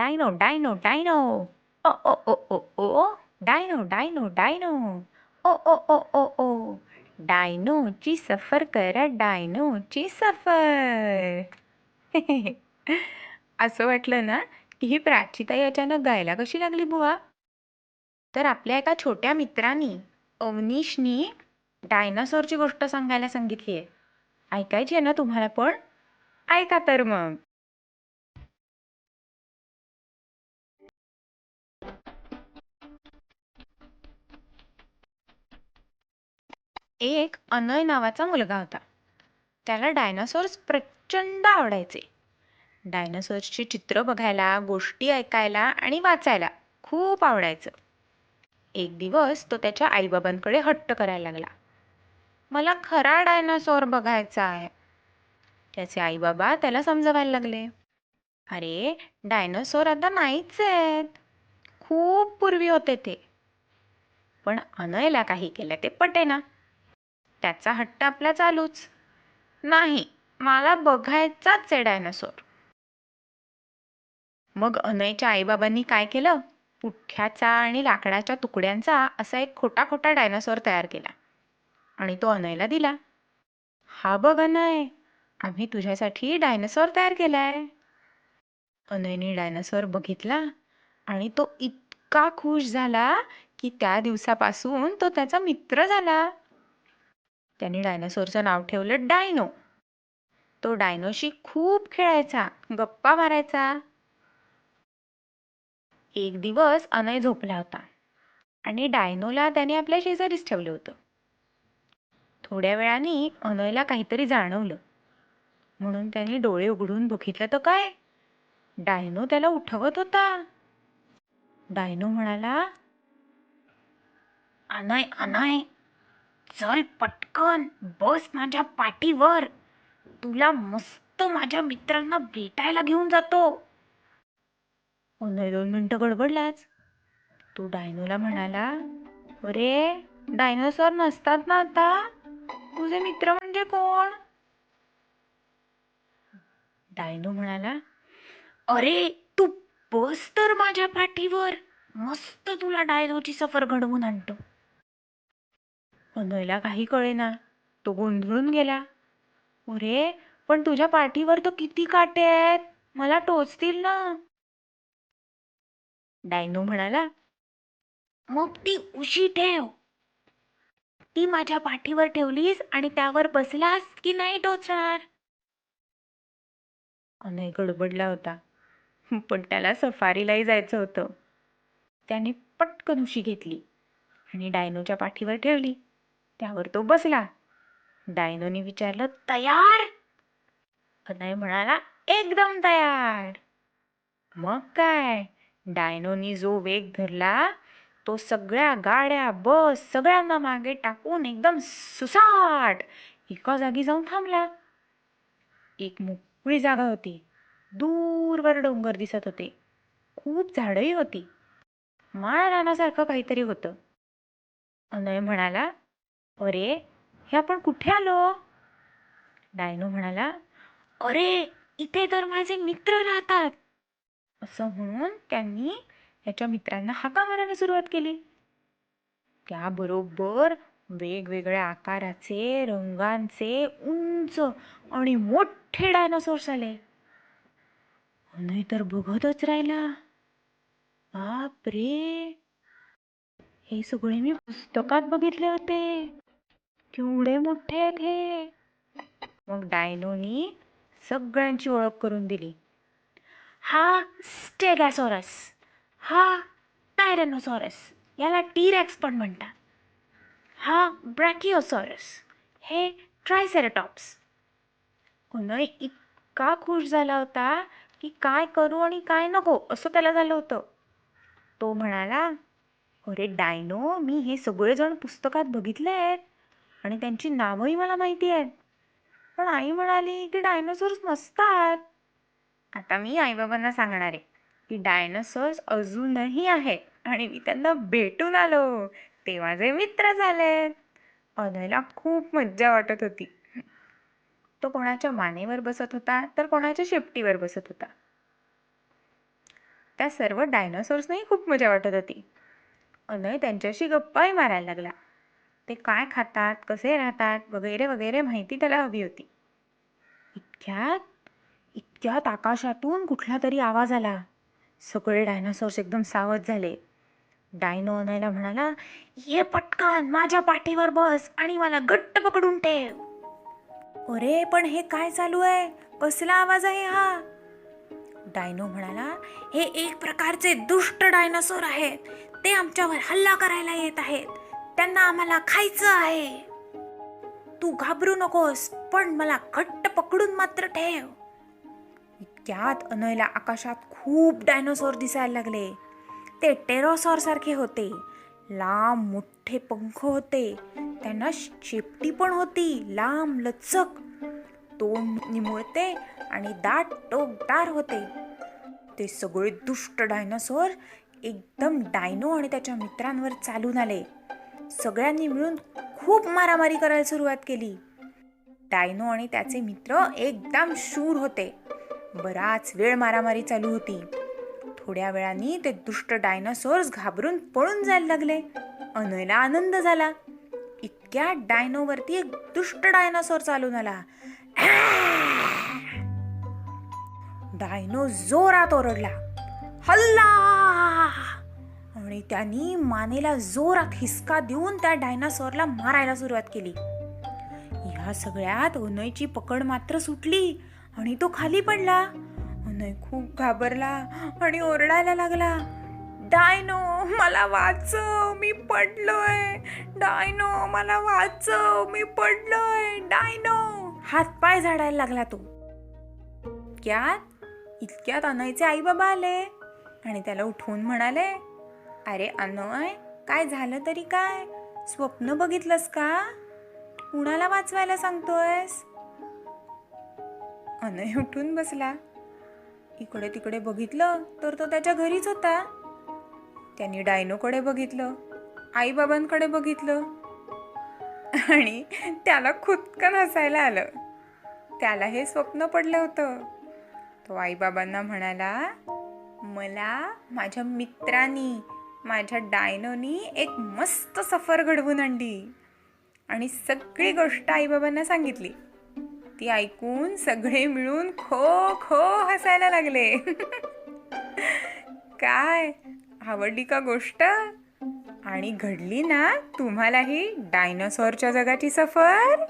Dino dino dino oh oh oh oh oh dino dino dino oh oh oh oh oh डायनोची सफर करा डायनोची सफर असं वाटलं ना की ही प्राचीताई अचानक गायला कशी लागली बुवा? तर आपल्या एका छोट्या मित्रांनी अवनीशनी डायनासोरची गोष्ट सांगायला सांगितली आहे ऐकायची आहे ना तुम्हाला पण? ऐका तर मग. एक अनय नावाचा मुलगा होता. त्याला डायनासोर्स प्रचंड आवडायचे. डायनासोर्सची चित्र बघायला गोष्टी ऐकायला आणि वाचायला खूप आवडायचं. एक दिवस तो त्याच्या आईबाबांकडे हट्ट करायला लागला. मला खरा डायनासोर बघायचा आहे. त्याचे आईबाबा त्याला समजवायला लागले. अरे डायनासोर आता नाहीच आहेत. खूप पूर्वी होते ते. पण अनयला काही केलं ते पटेना. त्याचा हट्ट आपला चालूच. नाही मला बघायचाच आहे डायनासोर. मग अनयच्या आईबाबांनी काय केलं? पुठ्याचा आणि लाकडाच्या तुकड्यांचा असा एक खोटा खोटा डायनासोर तयार केला. आणि तो अनयला दिला. हा बघ अनय आम्ही तुझ्यासाठी डायनासोर तयार केलाय. अनयने डायनासोर बघितला आणि तो इतका खुश झाला की त्या दिवसापासून तो त्याचा मित्र झाला. त्यांनी डायनासोरचं नाव ठेवलं डायनो. तो डायनोशी खूप खेळायचा गप्पा मारायचा. एक दिवस अनय झोपला होता आणि डायनोला त्याने आपल्या शेजारीच ठेवलं होतं. थोड्या वेळाने अनयला काहीतरी जाणवलं. म्हणून त्याने डोळे उघडून बघितलं तर काय? डायनो त्याला उठवत होता. डायनो म्हणाला अनय अनय चल पटकन बस माझ्या पाठीवर. तुला मस्त माझ्या मित्रांना भेटायला घेऊन जातो. अनय दोन मिनिटं गडबडलाच तो डायनोला म्हणाला अरे डायनोसॉर नसतात ना आता? तुझे मित्र म्हणजे कोण? डायनो म्हणाला अरे तू बस तर माझ्या पाठीवर. मस्त तुला डायनोची सफर घडवून आणतो. अनयला काही कळेना. तो गोंधळून गेला. अरे पण तुझ्या पाठीवर तर किती काटे आहेत. मला टोचतील ना. डायनो म्हणाला मग ती उशी ठेव. ती माझ्या पाठीवर ठेवलीस आणि त्यावर बसलास की नाही टोचणार? अनय गडबडला होता. पण त्याला सफारीलाही जायचं होतं. त्याने पटकन उशी घेतली आणि डायनोच्या पाठीवर ठेवली. त्यावर तो बसला. डायनोने विचारलं तयार? अनय म्हणाला एकदम तयार. मग काय? डायनोनी जो वेग धरला तो सगळ्या गाड्या बस सगळ्यांना मागे टाकून एकदम सुसाट एका जागी जाऊन थांबला. एक मोकळी जागा होती. दूरवर डोंगर दिसत होते. खूप झाडही होती. माळ रानासारखं काहीतरी होतं. अनय म्हणाला अरे हे आपण कुठे आलो? डायनो म्हणाला अरे इथे तर माझे मित्र राहतात. असं म्हणून त्यांनी त्याच्या मित्रांना हाका मारायला सुरुवात केली. त्याबरोबर वेगवेगळ्या आकाराचे रंगांचे उंच आणि मोठे डायनासोर्स आले. नाही तर बघतच राहिला. बापरे! हे सगळे मी पुस्तकात बघितले होते. केवढे मोठे आहेत हे. मग डायनोनी सगळ्यांची ओळख करून दिली. हा स्टेगॅसोरस हा टायरॅनोसॉरस याला टीरॅक्स पण म्हणतात. हा ब्रॅकिओसॉरस हे ट्रायसेरेटॉप्स. अनय इतका खुश झाला होता की काय करू आणि काय नको असं त्याला झालं होतं. तो म्हणाला अरे डायनो मी हे सगळेजण पुस्तकात बघितले आहेत आणि त्यांची नावंही मला माहिती आहेत. पण आई म्हणाली की डायनोसॉर्स नसतात. आता मी आईबाबांना सांगणार आहे की डायनोसॉर्स अजूनही आहेत आणि मी त्यांना भेटून आलो. ते माझे मित्र झालेत. अनयला खूप मज्जा वाटत होती. तो कोणाच्या मानेवर बसत होता तर कोणाच्या शेपटीवर बसत होता. त्या सर्व डायनासोर्सनाही खूप मजा वाटत होती. अनय त्यांच्याशी गप्पाही मारायला लागला. ते काय खातात कसे राहतात वगैरे वगैरे माहिती त्याला हवी होती. इतक्यात इतक्यात आकाशातून कुठला तरी आवाज आला. सगळे डायनासोर्स एकदम सावध झाले. डायनो अनायला म्हणाला ये पटकन माझ्या पाठीवर बस आणि मला घट्ट पकडून ठेव. अरे पण हे काय चालू आहे? कसला आवाज आहे हा? डायनो म्हणाला हे एक प्रकारचे दुष्ट डायनासोर आहेत. ते आमच्यावर हल्ला करायला येत आहेत. त्यांना आम्हाला खायचं आहे. तू घाबरू नकोस पण मला घट्ट पकडून मात्र ठेव. इतक्यात अनयला आकाशात खूप डायनोसॉर दिसायला लागले. ते टेरोसॉर सारखे होते. लांब मोठे पंख होते. त्यांना शेपटी पण होती लांब लचक. तोंड निमुळते आणि दाट टोकदार होते. ते सगळे दुष्ट डायनासोर एकदम डायनो आणि त्याच्या मित्रांवर चालून आले. सगळ्यांनी मिळून खूप मारामारी करायला सुरुवात केली. डायनो आणि त्याचे मित्र एकदम शूर होते. बराच वेळ मारामारी चालू होती. थोड्या वेळाने ते दुष्ट डायनासोर्स घाबरून पळून जायला लागले. अनयला आनंद झाला. इतक्या डायनोवरती एक दुष्ट डायनासोर चालून आला. डायनो जोरात ओरडला. हल्ला! आणि त्यांनी मानेला जोरात हिसका देऊन त्या डायनासोरला मारायला सुरुवात केली. ह्या सगळ्यात अनयची पकड मात्र सुटली आणि तो खाली पडला. अनय खूप घाबरला आणि ओरडायला लागला. डायनो मला वाचव मी पडलोय. डायनो मला वाचव मी पडलोय. डायनो. हातपाय झाडायला लागला तो. इतक्यात इतक्यात अनयचे आई बाबा आले आणि त्याला उठवून म्हणाले अरे अनय काय झालं तरी काय? स्वप्न बघितलंस का? कुणाला वाचवायला सांगतोयस? अनय उठून बसला. इकडे तिकडे बघितलं तर तो त्याच्या घरीच होता. त्यांनी डायनोकडे बघितलं आईबाबांकडे बघितलं. आणि त्याला खुदकन हसायला आलं. त्याला हे स्वप्न पडलं होतं. तो आईबाबांना म्हणाला मला माझ्या मित्रांनी माझ्या डायनोनी एक मस्त सफर घडवून आणली. आणि सगळी गोष्ट आईबाबांना सांगितली. ती ऐकून सगळे मिळून खो खो हसायला लागले. काय? आवडली का गोष्ट? आणि घडली ना तुम्हालाही डायनोसॉरच्या जगाची सफर?